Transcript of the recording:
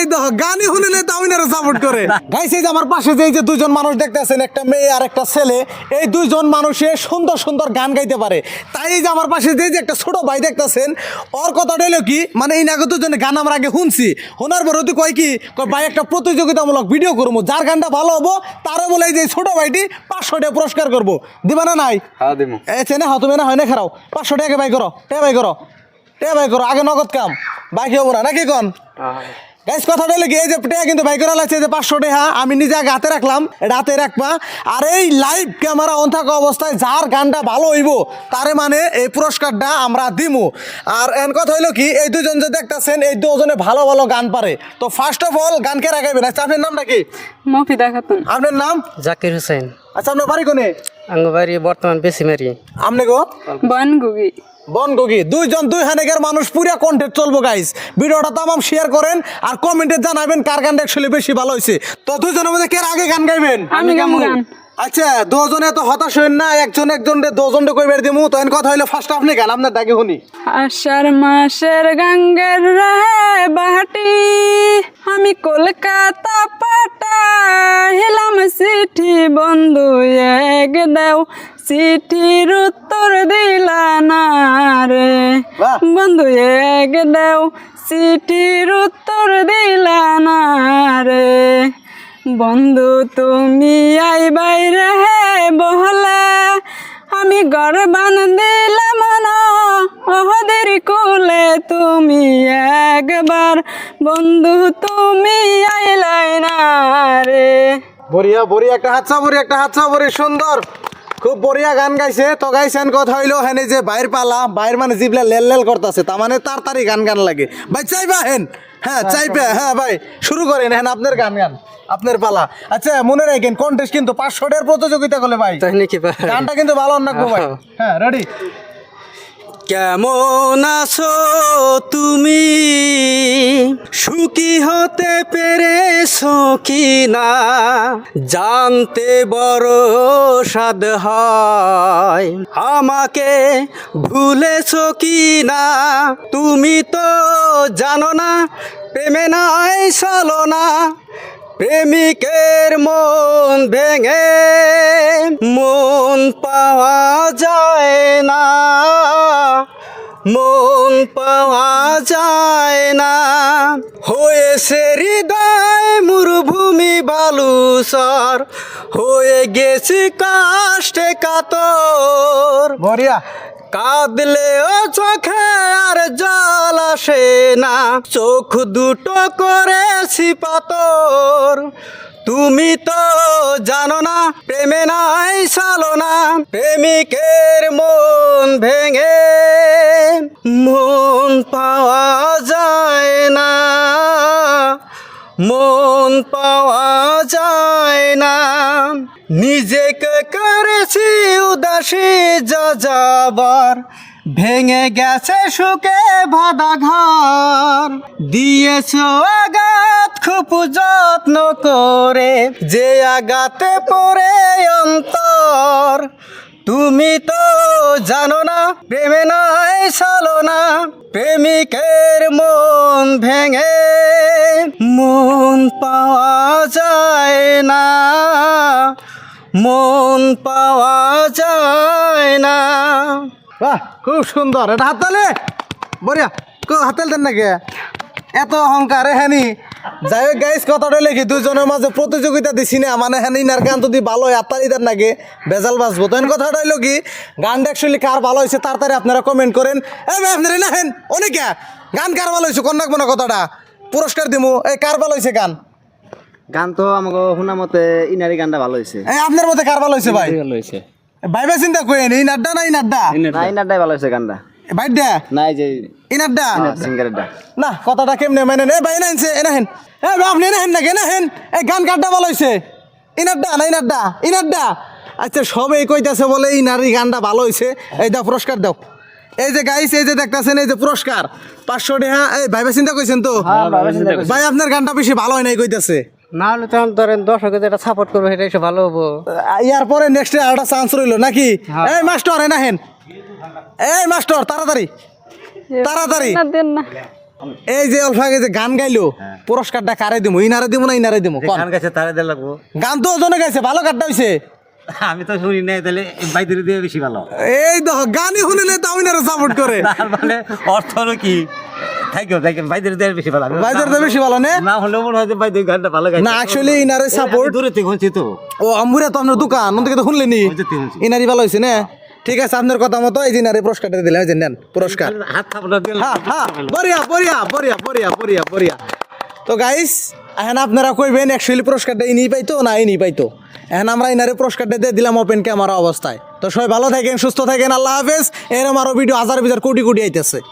এই দেখো গানই শুনিলে তামিনারে সাপোর্ট করে। গাইছে যে আমার পাশে যে এই যে দুজন মানুষ দেখতেছেন একটা মেয়ে আর একটা ছেলে এই দুইজন মানুষে সুন্দর সুন্দর গান গাইতে পারে। তাই এই যে আমার পাশে যে যে একটা ছোট ভাই দেখতেছেন ওর কথাটা হলো কি মানে এই নাগে দুজনে গান আমরা আগে শুনছি। শোনার পর তুই কয় কি ভাই একটা প্রতিযোগিতামূলক ভিডিও করব। যার গানটা ভালো হব তারও বলে এই যে ছোট ভাইটি পাঁচশো টাকা পুরস্কার করব। দিবা না নাই? হ্যাঁ এ চেনে হাত তুমি না হয় না খারাও। পাঁচশো টাকা বাই করো? টে ভাই করো? টে ভাই করো? আগে নগদ কাম। বাকি হব না। নাকি কন? গাইস কথাটা কি? এই যে টেয়া কিন্তু বাই করা লাগছে যে পাঁচশো টাকা আমি নিজে আগে হাতে রাখলাম এটা হাতে রাখবা। আর এই লাইভ ক্যামেরা অন থাকা অবস্থায় যার গানটা ভালো হইব তারে মানে এই পুরস্কারটা আমরা দিমু। আর এন কথা হইল কি এই দুজন যে দেখতেছেন এই দুজনে ভালো ভালো গান পারে। তো ফার্স্ট অফ অল গান কে রাখাইবেন আচ্ছা আপনার নামটা কি? মফিদা খাতুন আপনার নাম? জাকির হোসেন। আচ্ছা আপনার বাড়ি কোনে? আঙ্গবাড়ি বর্তমান বেশিমারি আপনি গো? বনগুগি। বনগোগি। দুইজন দুই হানেকের মানুষ পুরা কন্টেন্ট চলবো গাইস ভিডিওটা তামাম শেয়ার করেন আর কমেন্টে জানাবেন কার গানটা অ্যাকচুয়ালি বেশি ভালো হয়েছে তো দুজনের মধ্যে কে আগে গান গাইবেন? আমি গামু। গান আচ্ছা দুজনে তো হতাশ হইন না একজন একজন দুজন কইবার দিমু। তো এন কথা হইল ফার্স্ট আপনি গান আপনার ডাকে শুনি। আষাঢ় মাসের গাঙ্গের রে বাহাটি আমি কলকাতা চিঠি বন্ধু এক দেও চিঠির উত্তর দিলা না রে। বন্ধু এক দেও চিঠির উত্তর দিলা না রে। বন্ধু তুমি আই বাইরে হে বহলে আমি ঘর বান দিলাম না ওদের কুলে তুমি একবার। বন্ধু তুমি আইলাই বড়িয়া বড়িয়া একটা হাতছা বড়ি একটা হাতছা বড়ি সুন্দর। খুব বড়িয়া গান গাইছে। তো গাইছেন কথা হইল হেনে যে বাইর পালা বাইর মানে জিবলা লেল লেল করতেছে তার মানে তাড়াতাড়ি গান গান লাগে। ভাই চাইবা হেন? হ্যাঁ চাইবে হ্যাঁ ভাই শুরু করেন হেন আপনার গান গান আপনার পালা। আচ্ছা মনে রাখেন কন্টেস্ট কিন্তু পাঁচশো প্রতিযোগিতা করলে ভাই তাই নাকি গানটা কিন্তু ভালো না ভাই। হ্যাঁ রেডি কেমন আছো তুমি? সুখী হতে পেরেছ কি না জানতে বড় সাদ হয়। আমাকে ভুলেছো কি না তুমি তো জানো না, প্রেমে নাই সালো না। প্রেমিকের মন ভেঙে, মন পাওয়া যায় না। মন পাওয়া যায় না। হয়েছে হৃদয় মরুভূমি বালুসর হয়ে গেছি কাষ্টে কাতর। বড়িয়া ও চোখে আর জল আসে না। চোখ দুটো করেছি পাতর তুমি তো জানো না, প্রেমে নাই সালো না। প্রেমিকের মন ভেঙে, মন পাওয়া যায় না। মন পাওয়া যায় না। নিজেকে করেছি উদাসী যাবার ভেঙে গেছে সুখে ভাদা ঘর দিয়েছ আঘাত, খুব যত্ন করে। যে আঘাতে পড়ে অন্তর। তুমি তো জানো না, প্রেমে নাই সালো না প্রেমিকের মন ভেঙে মন পাওয়া যায় না। মন পাওয়া যায় না। বাহ, খুব সুন্দর। এটা হাতালে বড়িয়া, কো হাতাল দেন নাকি? এত অহংকার হ্যানি যাই হোক গাইস কথাটা লেখি, দুজনের মাঝে প্রতিযোগিতা দিছি না মানে হ্যাঁ ইনার গান যদি ভালো হয় আত্মারি দেন নাকি? বেজাল বাজবো। তো কথাটা হইল কি, গানটা অ্যাকচুয়ালি কার ভালো হয়েছে, তাড়াতাড়ি আপনারা কমেন্ট করেন। এই ভাই, আপনারা না হেন, অনেক? গান কার ভালো হয়েছে, কোন রাখব না কথাটা? পুরস্কার দিমু। এই কার ভালো হয়েছে গান? গান তো আমাকে শোনা মতে ইনারি গানটা ভালো হয়েছে এই আপনার মধ্যে কার ভালো হয়েছে ভাই? ভালো হয়েছে ভাইবা চিন্তা করেন এই নাড্ডা না এই নাড্ডা? না ইনারটাই ভালো হয়েছে গানটা। ভাইডা নাই যে এই নাড্ডা? না কথাটা কেমনে মানে নে ভাই নাইনছে এনা হেন এ ভাই আপনি এনা হেন নাকি? এনা হেন এই গান কাটটা ভালো হইছে? ইনারডা না ইনারডা ইনারডা আচ্ছা সবাই কইতাছে বলে এই নারী গানটা ভালো হইছে। এই দাও পুরস্কার দাও। এই যে গাইস এই যে দেখতাছেন এই যে পুরস্কার। পাঁচশো টাকা এই ভাইবা চিন্তা কইছেন তো? ভাই আপনার গানটা বেশি ভালো হয় নাই কইতাছে। না হলে তখন ধরেন যেটা সাপোর্ট করবে সেটা এসে ভালো হব। ইয়ার পরে নেক্সট আরেকটা চান্স রইল নাকি? এই মাস্টার এনা হেন এই মাস্টার তাড়াতাড়ি। তাড়াতাড়ি। দেন না। এই যে আগে যে গান গাইলো পুরস্কারটা কারে দিমু? ইনারে দিমু না ইনারে দিমু? গান গাছে তারে দিয়ে লাগবো। গান তো ওজনে গাইছে ভালো কাটটা হইছে। আমি তো শুনি নাই তাহলে বাইদের দিয়ে বেশি ভালো। এই দেখো গানই শুনিলে তো ইনারে সাপোর্ট করে। তার মানে অর্থ হলো কি? বাইদের বেশি ভালো। আমি- বাইদের বেশি ভালো না? না হলেও মনে হয় যে বাইদের গানটা ভালো গাইছে। না অ্যাকচুয়ালি ইনারে সাপোর্ট দূরে থেকে শুনছি তো। ও আমুরে তো আপনার দোকান ওন থেকে তো শুনলেনি। ওই যে তুই শুনছি। ইনারি ভালো হয়েছে না? ঠিক আছে আপনার কথা মতো এই যে ইনারে পুরস্কারটা দিলাম এই যে নেন পুরস্কার। হাত থাপড়া দিয়ে হ্যাঁ হ্যাঁ বরিয়া বরিয়া বরিয়া বরিয়া বরিয়া বরিয়া তো গাইস এখন আপনারা কইবেন অ্যাকচুয়ালি পুরস্কারটা ইনি পাইতো না ইনি পাইতো? এখন আমরা ইনারে পুরস্কারটা দিয়ে দিলাম ওপেন ক্যামেরা অবস্থায়। তো সবাই ভালো থাকেন, সুস্থ থাকেন, আল্লাহ হাফেজ। এরম আরও ভিডিও হাজার বিজার কোটি কোটি আইতেছে।